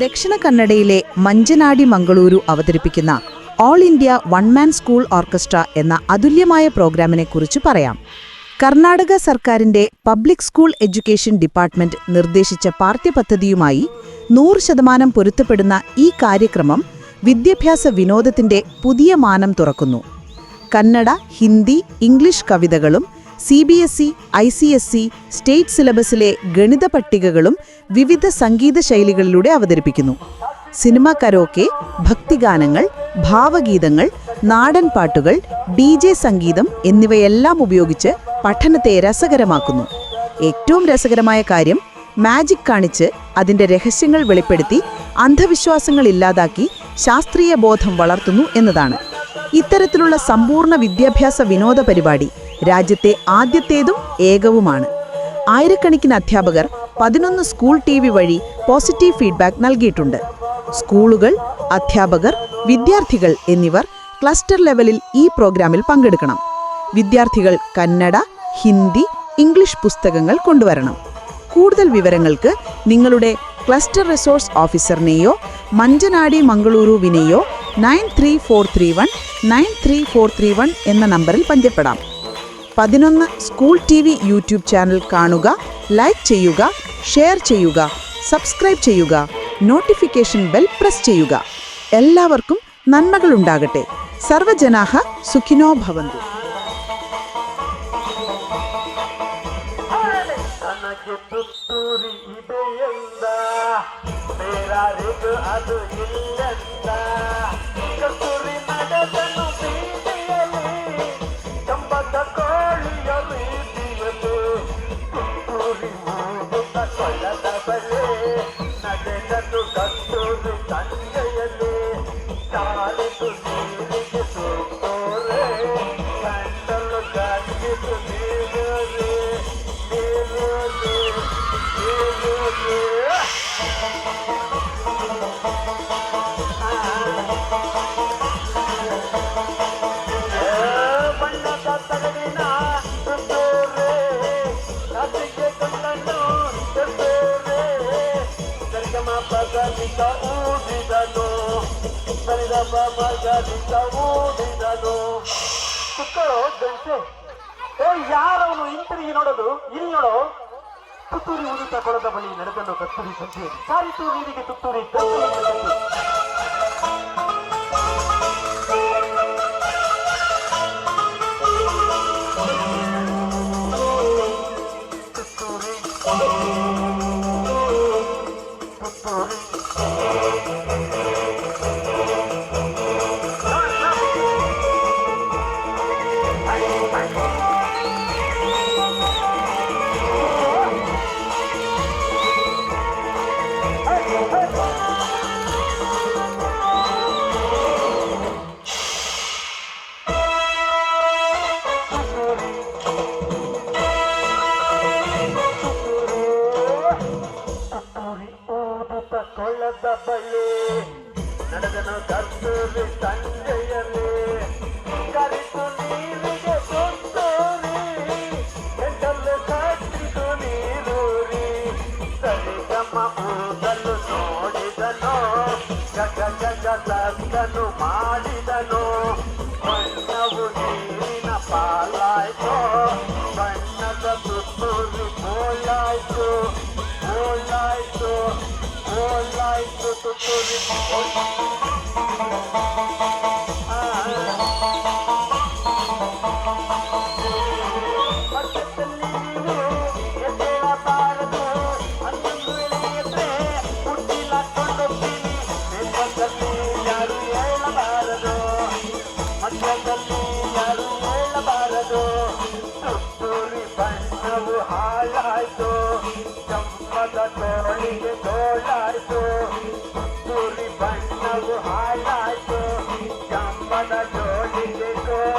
ദക്ഷിണ കന്നഡയിലെ മഞ്ചനാടി മംഗളൂരു അവതരിപ്പിക്കുന്ന all India one man school orchestra എന്ന അതുല്യമായ പ്രോഗ്രാമിനെ കുറിച്ച് പറയാം. കർണാടക സർക്കാരിന്റെ പബ്ലിക് സ്കൂൾ എഡ്യൂക്കേഷൻ ഡിപ്പാർട്ട്മെന്റ് നിർദ്ദേശിച്ച പാഠ്യപദ്ധതിയുമായി നൂറ് ശതമാനം പൊരുത്തപ്പെടുന്ന ഈ കാര്യക്രമം വിദ്യാഭ്യാസ വിനോദത്തിന്റെ പുതിയ മാനം തുറക്കുന്നു. കന്നഡ ഹിന്ദി ഇംഗ്ലീഷ് കവിതകളും C B S E I C S C state സിലബസിലെ ഗണിത പട്ടികകളും വിവിധ സംഗീത ശൈലികളിലൂടെ അവതരിപ്പിക്കുന്നു. സിനിമ കരോക്കെ ഭക്തിഗാനങ്ങൾ ഭാവഗീതങ്ങൾ നാടൻ പാട്ടുകൾ ഡി ജെ സംഗീതം എന്നിവയെല്ലാം ഉപയോഗിച്ച് പഠനത്തെ രസകരമാക്കുന്നു. ഏറ്റവും രസകരമായ കാര്യം മാജിക് കാണിച്ച് അതിന്റെ രഹസ്യങ്ങൾ വെളിപ്പെടുത്തി അന്ധവിശ്വാസങ്ങൾ ഇല്ലാതാക്കി ശാസ്ത്രീയ ബോധം വളർത്തുന്നു എന്നതാണ്. ഇത്തരത്തിലുള്ള സമ്പൂർണ വിദ്യാഭ്യാസ വിനോദ പരിപാടി രാജ്യത്തെ ആദ്യത്തേതും ഏകവുമാണ്. ആയിരക്കണക്കിന് അധ്യാപകർ പതിനൊന്ന് സ്കൂൾ ടി വി വഴി പോസിറ്റീവ് ഫീഡ്ബാക്ക് നൽകിയിട്ടുണ്ട്. സ്കൂളുകൾ അധ്യാപകർ വിദ്യാർത്ഥികൾ എന്നിവർ ക്ലസ്റ്റർ ലെവലിൽ ഈ പ്രോഗ്രാമിൽ പങ്കെടുക്കണം. വിദ്യാർത്ഥികൾ കന്നഡ ഹിന്ദി ഇംഗ്ലീഷ് പുസ്തകങ്ങൾ കൊണ്ടുവരണം. കൂടുതൽ വിവരങ്ങൾക്ക് നിങ്ങളുടെ ക്ലസ്റ്റർ റിസോഴ്സ് ഓഫീസറിനെയോ Manjanady മംഗളൂരുവിനെയോ nine three four three one nine three four three one എന്ന നമ്പറിൽ പഞ്ചപ്പെടാം. പതിനൊന്ന് school T V YouTube channel കാണുക ലൈക്ക് ചെയ്യുക ഷെയർ ചെയ്യുക സബ്സ്ക്രൈബ് ചെയ്യുക നോട്ടിഫിക്കേഷൻ ബെൽ പ്രസ് ചെയ്യുക എല്ലാവർക്കും നന്മകളുണ്ടാകട്ടെ സർവജനാഹ സുഖിനോ ഭവന്തു ನನಗೆ ತುತ್ತೂರಿ ಇದೆಯೆಂದ ಬೇರಾರಿಗೂ ಅದು ಇಲ್ಲೆಂದ ನಡೆದನು ಕಸ್ತೂರಿ ಸಂಜೆಯಲ್ಲಿ ಕಾಲಿತು ನೀರಿಗೆ ಗಾದಿಗ ಊದಿದನು. ಸರಿದ ಬಾಬ ಊದಿದನು. ಕುಕ್ಕಳು ಬೆಂಚು ಏ, ಯಾರವನು ಹಿಂತಿರುಗಿ ನೋಡೋದು? ಇಲ್ಲಿ ನೋಡೋ. ತುತ್ತೂರಿ ಊದಿತ ಕೊಳದ ಬಳಿ ನಡೆದನು ಕಸ್ತೂರಿ ಸಂಜೆ ಸಾರಿತು ನೀರಿಗೆ ತುತ್ತೂರಿ ತುತ್ತೂರಿ. ಕೊಳ್ಳದ ಬಳ್ಳಿ ನಡೆದನು ಕಸ್ತೂರಿ ಸಂಜೆಯಲ್ಲಿ ಕರಿತು ನೀರಿಗೆ ತುತ್ತೂರಿ ಎಂಟಲ್ಲಿ ಕಟ್ಟಿತು ನೀರೂರಿ ಸರಿಗಮ ಊದಲು ನೋಡಿದನು ಜಗ ಜಗ ಸತ್ತನು তোর আ ಹಾಲಾಯ್ತು ಚಂಪದ ತೋಳಿಗೆ ತೋಳಾಯ್ತು ಪುರಿ ಬಣ್ಣವು ಹಾಲಾಯ್ತು ಚಂಪದ ತೋಳಿಗೆ ತೋಳ